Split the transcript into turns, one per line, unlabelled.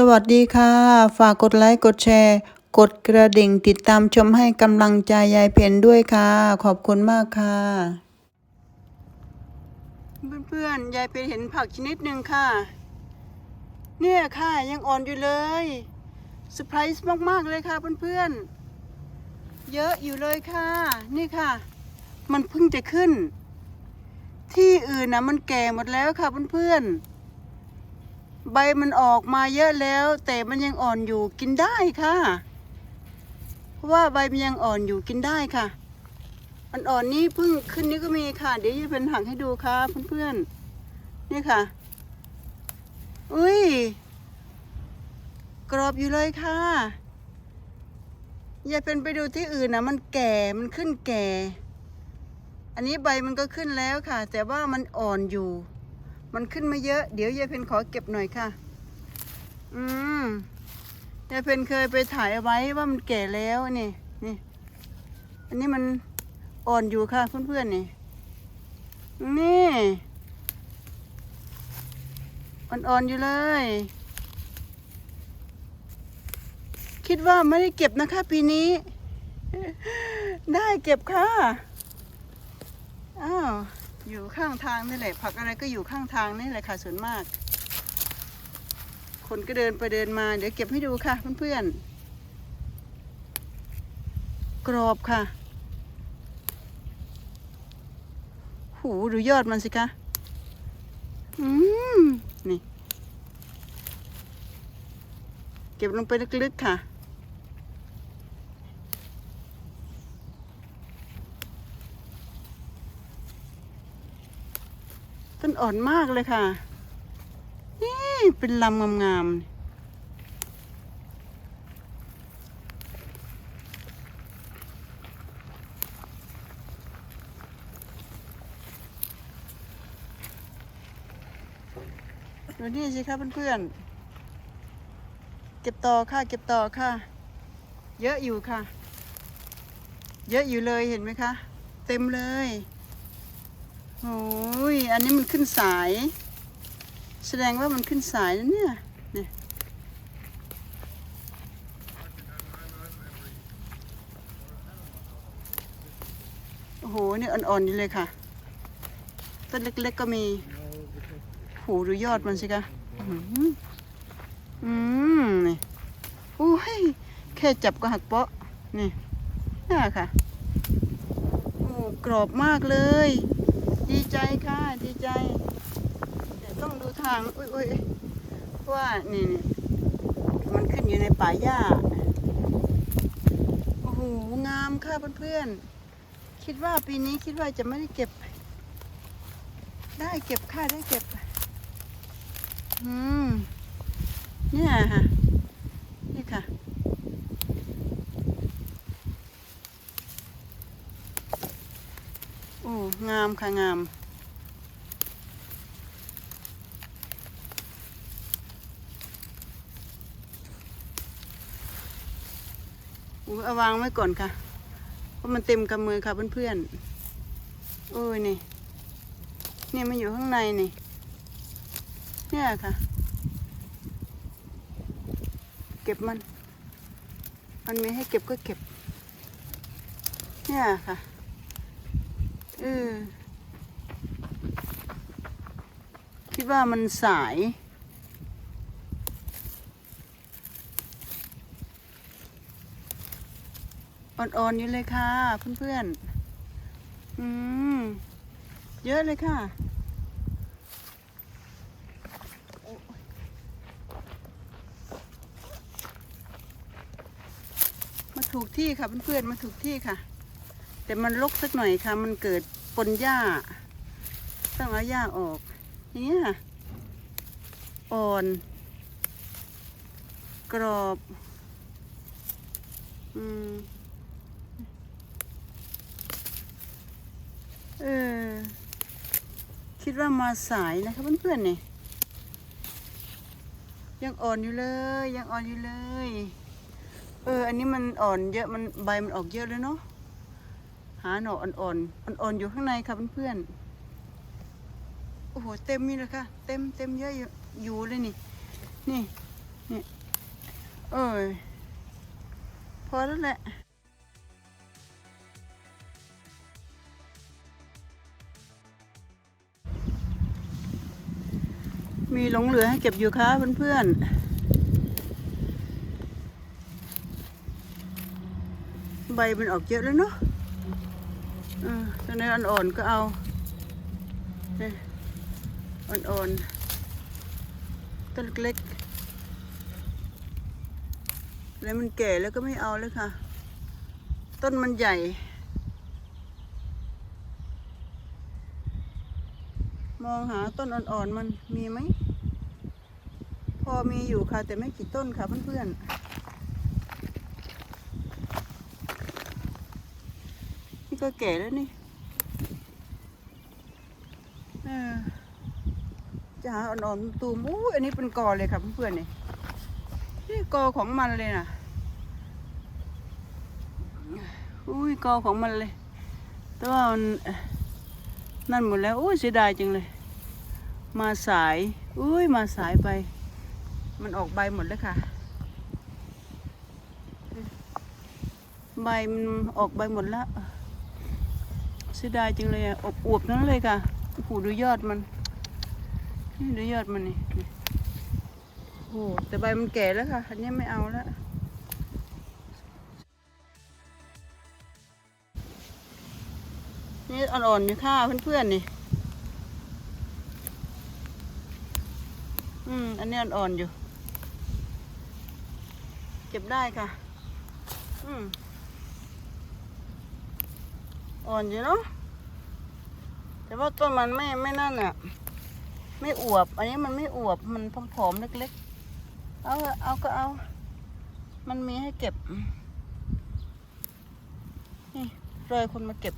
สวัสดีค่ะ ฝากกดไลค์กดแชร์ กดกระดิ่งติดตามชมให้กำลังใจยายเพนด้วยค่ะ ขอบคุณมากค่ะ เพื่อนๆ ยายเพนเห็นผักชนิดหนึ่งค่ะ เนี่ยค่ะยังอ่อนอยู่เลยเซอร์ไพรส์มากๆเลยค่ะเพื่อนๆ เยอะอยู่เลยค่ะ นี่ค่ะ มันเพิ่งจะขึ้น ที่อื่นนะมันแก่หมดแล้วค่ะเพื่อนๆ ใบมันออกมาเยอะแล้ว แต่มันยังอ่อนอยู่กินได้ค่ะ เพราะว่าใบมันยังอ่อนอยู่กินได้ค่ะอันอ่อนนี้เพิ่งขึ้นนี้ก็มีค่ะ เดี๋ยวจะเป็นหักให้ดูค่ะเพื่อนๆนี่ค่ะ อุ้ยกรอบอยู่เลยค่ะอย่าเป็นไปดูที่อื่นนะมันแก่มันขึ้นแก่ อันนี้ใบมันก็ขึ้นแล้วค่ะ แต่ว่ามันอ่อนอยู่ มันขึ้นมาเยอะ เดี๋ยวยายเพนขอเก็บหน่อยค่ะ อืมยายเพนเคยไปถ่ายเอาไว้ว่ามันแก่แล้วนี่ นี่ อันนี้มันอ่อนอยู่ค่ะเพื่อนๆนี่ นี่อ่อนๆอยู่เลย คิดว่าไม่ได้เก็บนะคะ ปีนี้ ได้เก็บค่ะ อ้าว อยู่ข้างทางนี่แหละ ผักอะไรก็อยู่ข้างทางนี่แหละค่ะส่วนมาก คนก็เดินไปเดินมาเดี๋ยวเก็บให้ดูค่ะเพื่อนๆกรอบค่ะ หูดูยอดมันสิคะอืมนี่ เก็บลงไปลึกๆค่ะ ต้นอ่อนมากเลยค่ะ นี่เป็นลำงามๆดูนี่สิคะเพื่อนๆ เก็บต่อค่ะ เก็บต่อค่ะ เยอะอยู่ค่ะ เยอะอยู่เลยเห็นไหมคะ เต็มเลย โอ้ย อันนี้มันขึ้นสาย แสดงว่ามันขึ้นสายแล้วเนี่ยเนี่ยโอ้โหนี่อ่อนๆอยู่เลยค่ะ ต้นเล็กๆก็มีโหดูยอดมันสิคะอื้อหืออืมนี่โอ้ย แค่จับก็หักเปาะ นี่น่าค่ะ โอ้กรอบมากเลย ใจค่ะดีใจ แต่ต้องดูทางอุ้ยอุ้ยว่านี่นี่มันขึ้นอยู่ในป่าหญ้าโอ้โหงามค่ะเพื่อนๆคิดว่าปีนี้คิดว่าจะไม่ได้เก็บ ได้เก็บค่ะได้เก็บ อืมเนี่ยค่ะนี่ค่ะโอ้งามค่ะงาม เอาวางไว้ก่อนค่ะ เพราะมันเต็มกำมือค่ะเพื่อนๆโอ้ยนี่นี่มันอยู่ข้างในนี่เนี่ยค่ะ เก็บมัน มันมีให้เก็บก็เก็บ เนี่ยค่ะเออคิดว่ามันสาย อ่อนๆอยู่เลยค่ะเพื่อนๆอืมเยอะเลยค่ะมาถูกที่ค่ะเพื่อนๆมาถูกที่ค่ะ แต่มันลกสักหน่อยค่ะ มันเกิดปนหญ้า ต้องเอาหญ้าออกอย่างเงี้ยค่ะอ่อน กรอบ อืม เออ คิดว่ามาสายนะคะเพื่อนๆเนี่ยยังอ่อนอยู่เลย ยังอ่อนอยู่เลย เออ อันนี้มันอ่อนเยอะมันใบมันออกเยอะเลยเนาะหาหน่ออ่อนๆอ่อนๆอยู่ข้างในค่ะเพื่อนๆโอ้โหเต็มนี่เลยค่ะ เต็มเต็มเยอะอยู่เลยนี่ นี่นี่โอ้ยพอแล้วแหละ มีหลงเหลือให้เก็บอยู่ค่ะเพื่อนๆ ใบมันออกเยอะแล้วเนาะเออตอนนี้อ่อนๆก็เอาเนี่อ่อนๆ ต้นเล็กๆแล้วมันแก่แล้วก็ไม่เอาเลยค่ะ ต้นมันใหญ่มองหาต้นอ่อนๆมันมีไหม พอมีอยู่ค่ะ แต่ไม่กี่ต้นค่ะเพื่อนๆ นี่ก็แก่แล้วนี่จะหาอ่อนๆตูมอู้อันนี้เป็นกอเลยค่ะเพื่อนๆนี่นี่กอของมันเลยนะอุ้ยกอของมันเลยแต่ว่านนั่นหมดแล้วอุ้ยเสียดายจังเลย มาสายอุ้ยมาสายไป มันออกใบหมดแล้วค่ะ ใบมันออกใบหมดแล้วเสียดายจังเลยอะอบอวบนั้นเลยค่ะโอ้โหดูยอดมันนี่ดูยอดมันนี่โอ้แต่ใบมันแก่แล้วค่ะ อันนี้ไม่เอาแล้วนี่อ่อนๆอยู่ค่ะเพื่อนๆนี่ อืม อันนี้อ่อนๆอยู่ เก็บได้ค่ะ อืมอ่อนอยู่เนาะแต่ว่าต้นมันไม่ไม่นั่นอะ ไม่อวบ อันนี้มันไม่อวบ มันผอมๆเล็กๆ เอาเอะเอาก็เอา มันมีให้เก็บ นี่รอยคนมาเก็บ